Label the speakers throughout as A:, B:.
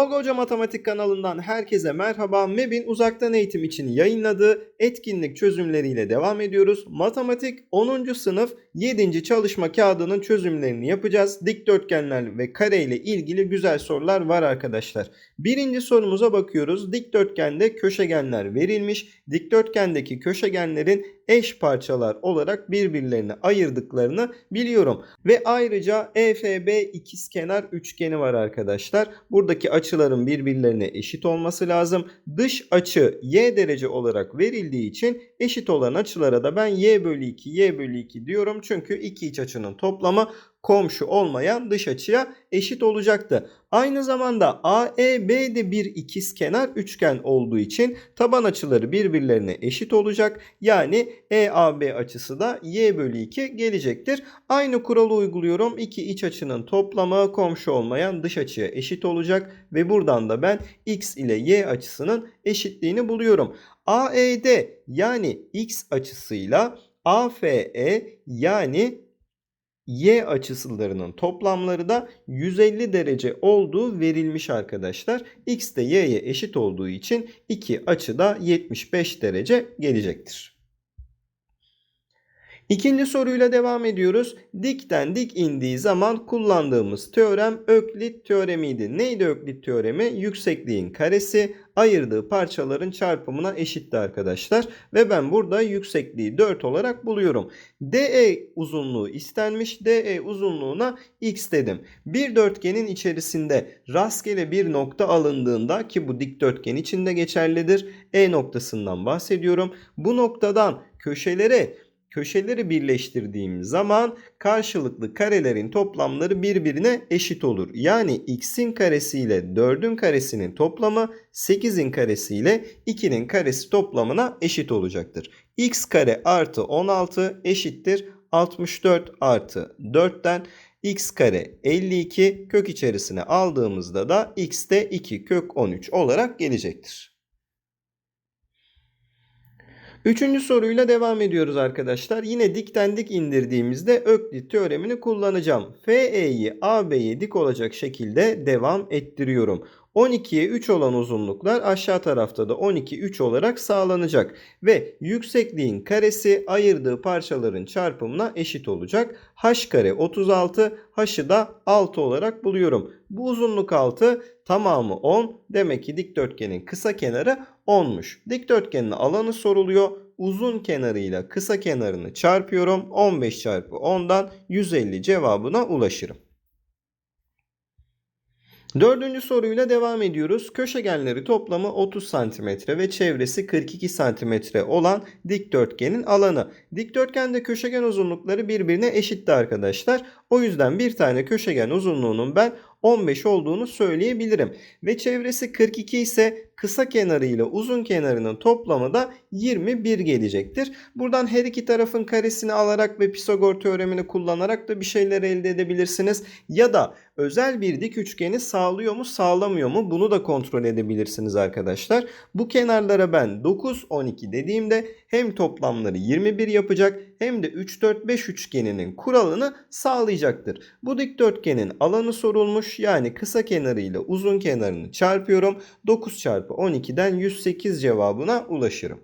A: Tolga Hoca Matematik kanalından herkese merhaba. MEB'in uzaktan eğitim için yayınladığı etkinlik çözümleriyle devam ediyoruz. Matematik 10. sınıf 7. çalışma kağıdının çözümlerini yapacağız. Dikdörtgenler ve kare ile ilgili güzel sorular var arkadaşlar. Birinci sorumuza bakıyoruz. Dikdörtgende köşegenler verilmiş. Dikdörtgendeki köşegenlerin eş parçalar olarak birbirlerine ayırdıklarını biliyorum. Ve ayrıca EFB ikizkenar üçgeni var arkadaşlar. Buradaki açıların birbirlerine eşit olması lazım. Dış açı y derece olarak verildiği için eşit olan açılara da ben y bölü 2 y bölü 2 diyorum. Çünkü iki iç açının toplamı komşu olmayan dış açıya eşit olacaktı. Aynı zamanda AEB de bir ikizkenar üçgen olduğu için taban açıları birbirlerine eşit olacak. Yani EAB açısı da y bölü 2 gelecektir. Aynı kuralı uyguluyorum. İki iç açının toplamı komşu olmayan dış açıya eşit olacak ve buradan da ben x ile y açısının eşitliğini buluyorum. AED yani x açısıyla AFE yani y açılarının toplamları da 150 derece olduğu verilmiş arkadaşlar. X de y'ye eşit olduğu için iki açı da 75 derece gelecektir. İkinci soruyla devam ediyoruz. Dikten dik indiği zaman kullandığımız teorem Öklit teoremiydi. Neydi Öklit teoremi? Yüksekliğin karesi ayırdığı parçaların çarpımına eşitti arkadaşlar. Ve ben burada yüksekliği 4 olarak buluyorum. DE uzunluğu istenmiş. DE uzunluğuna x dedim. Bir dörtgenin içerisinde rastgele bir nokta alındığında ki bu dikdörtgen içinde geçerlidir. E noktasından bahsediyorum. Bu noktadan köşelere köşeleri birleştirdiğim zaman karşılıklı karelerin toplamları birbirine eşit olur. Yani x'in karesi ile 4'ün karesinin toplamı 8'in karesi ile 2'nin karesi toplamına eşit olacaktır. x kare artı 16 eşittir 64 artı 4'ten x kare 52 kök içerisine aldığımızda da x de 2 kök 13 olarak gelecektir. Üçüncü soruyla devam ediyoruz arkadaşlar. Yine dikten dik indirdiğimizde Öklit teoremini kullanacağım. FE'yi AB'ye dik olacak şekilde devam ettiriyorum. 12'ye 3 olan uzunluklar aşağı tarafta da 12 3 olarak sağlanacak ve yüksekliğin karesi ayırdığı parçaların çarpımına eşit olacak. H kare 36, h'ı da 6 olarak buluyorum. Bu uzunluk 6 tamamı 10 demek ki dikdörtgenin kısa kenarı 10'muş. Dikdörtgenin alanı soruluyor. Uzun kenarıyla kısa kenarını çarpıyorum. 15 çarpı 10'dan 150 cevabına ulaşırım. Dördüncü soruyla devam ediyoruz. Köşegenleri toplamı 30 cm ve çevresi 42 cm olan dikdörtgenin alanı. Dikdörtgende köşegen uzunlukları birbirine eşitti arkadaşlar. O yüzden bir tane köşegen uzunluğunun ben 15 olduğunu söyleyebilirim. Ve çevresi 42 ise kısa kenarı ile uzun kenarının toplamı da 21 gelecektir. Buradan her iki tarafın karesini alarak ve Pisagor teoremini kullanarak da bir şeyler elde edebilirsiniz. Ya da özel bir dik üçgeni sağlıyor mu sağlamıyor mu bunu da kontrol edebilirsiniz arkadaşlar. Bu kenarlara ben 9 12 dediğimde hem toplamları 21 yapacak hem de 3 4 5 üçgeninin kuralını sağlayacaktır. Bu dikdörtgenin alanı sorulmuş yani kısa kenarı ile uzun kenarını çarpıyorum. 9 çarpı 12'den 108 cevabına ulaşırım.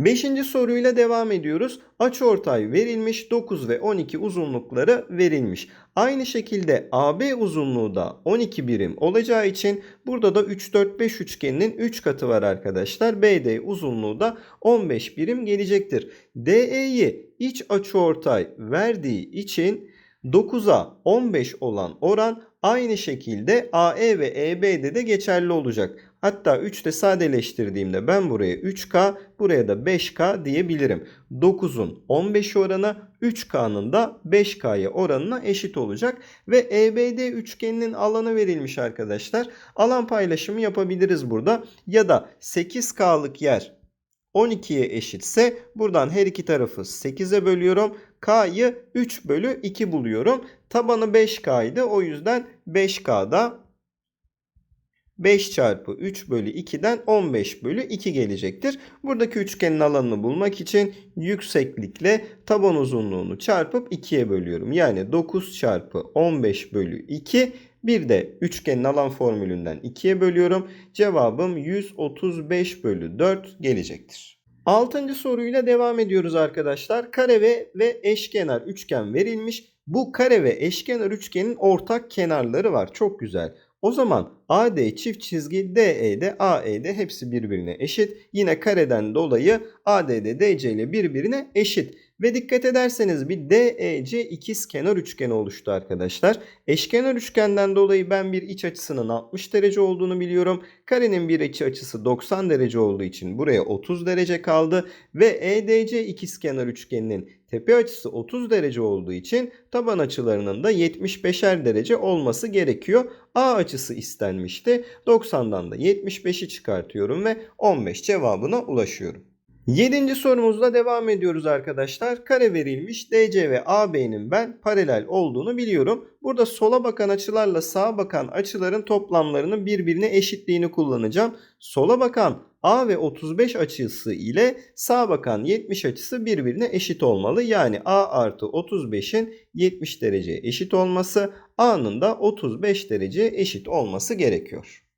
A: Beşinci soruyla devam ediyoruz. Açıortay verilmiş 9 ve 12 uzunlukları verilmiş. Aynı şekilde AB uzunluğu da 12 birim olacağı için burada da 3 4 5 üçgeninin 3 katı var arkadaşlar. BD uzunluğu da 15 birim gelecektir. DE'yi iç açıortay verdiği için 9'a 15 olan oran aynı şekilde AE ve EB'de de geçerli olacak. Hatta 3'te sadeleştirdiğimde ben buraya 3K, buraya da 5K diyebilirim. 9'un 15 oranı 3K'nın da 5K'ya oranına eşit olacak. Ve EBD üçgeninin alanı verilmiş arkadaşlar. Alan paylaşımı yapabiliriz burada. Ya da 8K'lık yer 12'ye eşitse buradan her iki tarafı 8'e bölüyorum. K'yı 3 bölü 2 buluyorum. Tabanı 5K idi. O yüzden 5K'da 5 çarpı 3 bölü 2'den 15 bölü 2 gelecektir. Buradaki üçgenin alanını bulmak için yükseklikle taban uzunluğunu çarpıp 2'ye bölüyorum. Yani 9 çarpı 15 bölü 2 Bir de üçgenin alan formülünden 2'ye bölüyorum. Cevabım 135 bölü 4 gelecektir. Altıncı soruyla devam ediyoruz arkadaşlar. Kare ve, ve eşkenar üçgen verilmiş. Bu kare ve eşkenar üçgenin ortak kenarları var. Çok güzel. O zaman AD çift çizgi DE'de AE'de hepsi birbirine eşit. Yine kareden dolayı AD'de DC ile birbirine eşit. Ve dikkat ederseniz bir DEC ikiz kenar üçgeni oluştu arkadaşlar. Eşkenar üçgenden dolayı ben bir iç açısının 60 derece olduğunu biliyorum. Karenin bir iç açısı 90 derece olduğu için buraya 30 derece kaldı. Ve EDC ikizkenar üçgeninin tepe açısı 30 derece olduğu için taban açılarının da 75'er derece olması gerekiyor. A açısı istenmişti. 90'dan da 75'i çıkartıyorum ve 15 cevabına ulaşıyorum. Yedinci sorumuzla devam ediyoruz arkadaşlar. Kare verilmiş DC ve AB'nin ben paralel olduğunu biliyorum. Burada sola bakan açılarla sağa bakan açıların toplamlarının birbirine eşitliğini kullanacağım. Sola bakan A ve 35 açısı ile sağa bakan 70 açısı birbirine eşit olmalı. Yani A artı 35'in 70 dereceye eşit olması A'nın da 35 dereceye eşit olması gerekiyor.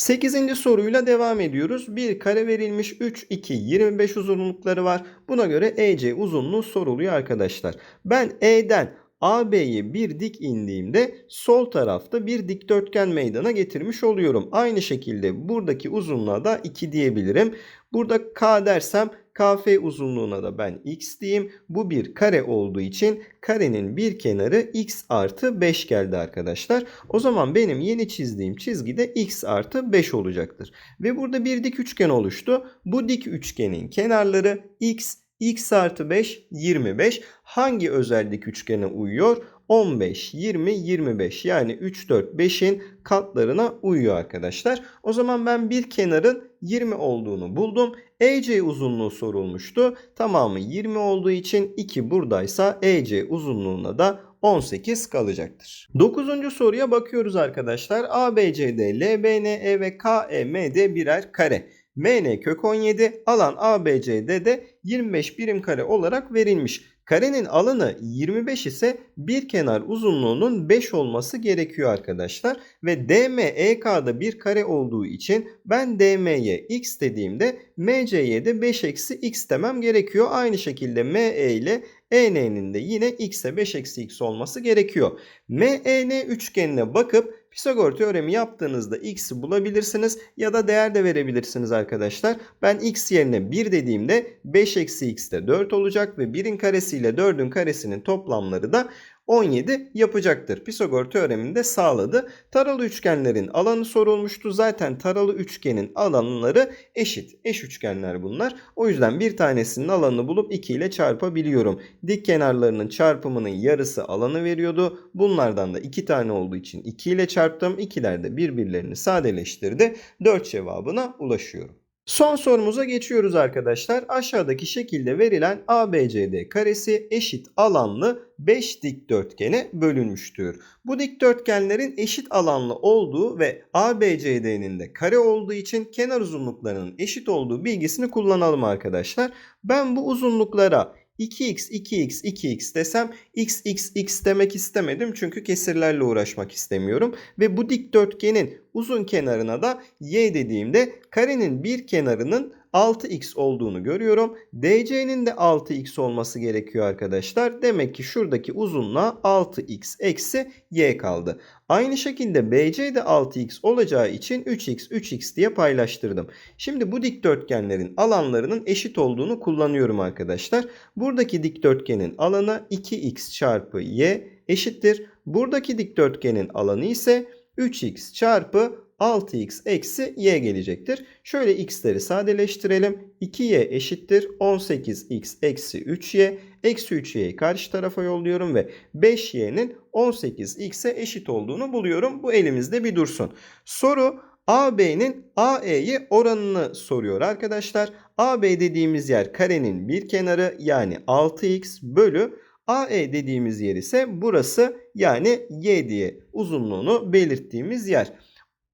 A: 8. soruyla devam ediyoruz. Bir kare verilmiş 3, 2, 25 uzunlukları var. Buna göre EC uzunluğu soruluyor arkadaşlar. Ben E'den AB'ye bir dik indiğimde sol tarafta bir dikdörtgen meydana getirmiş oluyorum. Aynı şekilde buradaki uzunluğa da 2 diyebilirim. Burada K dersem KF uzunluğuna da ben x diyeyim. Bu bir kare olduğu için karenin bir kenarı x artı 5 geldi arkadaşlar. O zaman benim yeni çizdiğim çizgi de x artı 5 olacaktır. Ve burada bir dik üçgen oluştu. Bu dik üçgenin kenarları x, x artı 5, 25. Hangi özellik üçgene uyuyor? 15, 20, 25 yani 3, 4, 5'in katlarına uyuyor arkadaşlar. O zaman ben bir kenarın 20 olduğunu buldum. EC uzunluğu sorulmuştu. Tamamı 20 olduğu için 2 buradaysa EC uzunluğuna da 18 kalacaktır. 9. soruya bakıyoruz arkadaşlar. ABCD, LBNE ve KEMD birer kare. MN kök 17 alan ABCD'de 25 birim kare olarak verilmiş. Karenin alanı 25 ise bir kenar uzunluğunun 5 olması gerekiyor arkadaşlar. Ve DMEK'da bir kare olduğu için ben DM'ye x dediğimde MC'ye de 5 eksi x demem gerekiyor. Aynı şekilde ME ile EN'nin de yine x'e 5 eksi x olması gerekiyor. MEN üçgenine bakıp Pisagor teoremi yaptığınızda x'i bulabilirsiniz ya da değer de verebilirsiniz arkadaşlar. Ben x yerine 1 dediğimde 5 eksi x de 4 olacak ve 1'in karesi ile 4'ün karesinin toplamları da 17 yapacaktır. Pisagor teoremini de sağladı. Taralı üçgenlerin alanı sorulmuştu. Zaten taralı üçgenin alanları eşit. Eş üçgenler bunlar. O yüzden bir tanesinin alanını bulup 2 ile çarpabiliyorum. Dik kenarlarının çarpımının yarısı alanı veriyordu. Bunlardan da 2 tane olduğu için 2 ile çarptım. İkiler de birbirlerini sadeleştirdi. 4 cevabına ulaşıyorum. Son sorumuza geçiyoruz arkadaşlar. Aşağıdaki şekilde verilen ABCD karesi eşit alanlı 5 dikdörtgene bölünmüştür. Bu dikdörtgenlerin eşit alanlı olduğu ve ABCD'nin de kare olduğu için kenar uzunluklarının eşit olduğu bilgisini kullanalım arkadaşlar. Ben bu uzunluklara 2x, 2x, 2x desem x, x, x demek istemedim. Çünkü kesirlerle uğraşmak istemiyorum. Ve bu dikdörtgenin uzun kenarına da y dediğimde karenin bir kenarının 6x olduğunu görüyorum. DC'nin de 6x olması gerekiyor arkadaşlar. Demek ki şuradaki uzunluğa 6x eksi y kaldı. Aynı şekilde BC de 6x olacağı için 3x 3x diye paylaştırdım. Şimdi bu dikdörtgenlerin alanlarının eşit olduğunu kullanıyorum arkadaşlar. Buradaki dikdörtgenin alanı 2x çarpı y eşittir. Buradaki dikdörtgenin alanı ise 3x çarpı 6x eksi y gelecektir. Şöyle x'leri sadeleştirelim. 2y eşittir 18x eksi 3y. Eksi 3y'yi karşı tarafa yolluyorum ve 5y'nin 18x'e eşit olduğunu buluyorum. Bu elimizde bir dursun. Soru AB'nin AE'ye oranını soruyor arkadaşlar. AB dediğimiz yer karenin bir kenarı yani 6x bölü AE dediğimiz yer ise burası yani y diye uzunluğunu belirttiğimiz yer.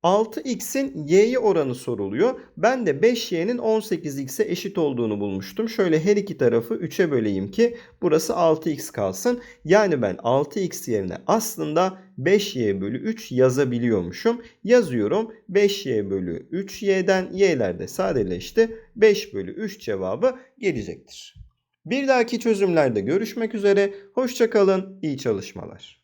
A: 6x'in y'ye oranı soruluyor. Ben de 5y'nin 18x'e eşit olduğunu bulmuştum. Şöyle her iki tarafı 3'e böleyim ki burası 6x kalsın. Yani ben 6x yerine aslında 5y bölü 3 yazabiliyormuşum. Yazıyorum 5y bölü 3y'den y'ler de sadeleşti. 5 bölü 3 cevabı gelecektir. Bir dahaki çözümlerde görüşmek üzere. Hoşçakalın, iyi çalışmalar.